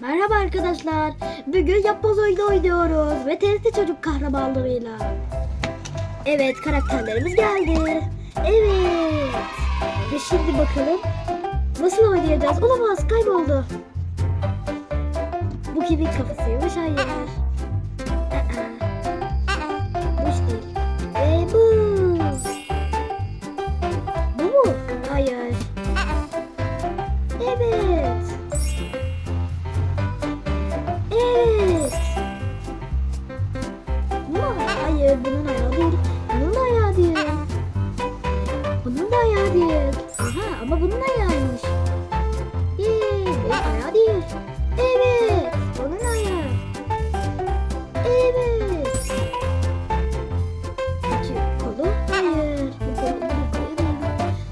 Merhaba arkadaşlar. Bugün yapboz oynuyoruz ve TRT çocuk kahramanlarıyla. Evet karakterlerimiz geldi. Evet. Ve şimdi bakalım nasıl oynayacağız? Olamaz kayboldu. Bu kimin kafasıymış? Hayır. Hayır bunun ayağı değil. Bunun da ayağı değil. Bunun da ayağı değil. Aha ama bunun ayağıymış. Yee, bunun ayağı değil. Evet. Bunun ayağı. Evet. Peki kolu? Hayır. Bu kolu, bu kolu değil.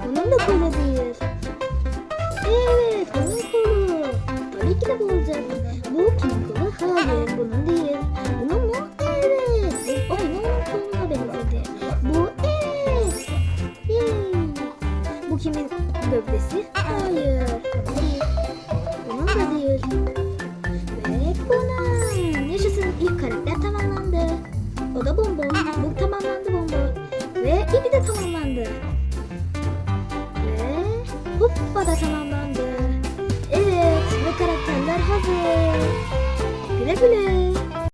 Bunun da kolu değil. Evet, bunun kolu. Tabii ki de bu olacak. Bu kimin kolu? Hayır, bunun değil. Kimin gövdesi? Hayır. Bunun da değil. Ve bunun. Yaşasın ilk karakter tamamlandı. O da bonbon. Bu tamamlandı bonbon. Ve ipi de tamamlandı. Ve hoppa da tamamlandı. Evet ve karakterler hazır. Güle güle.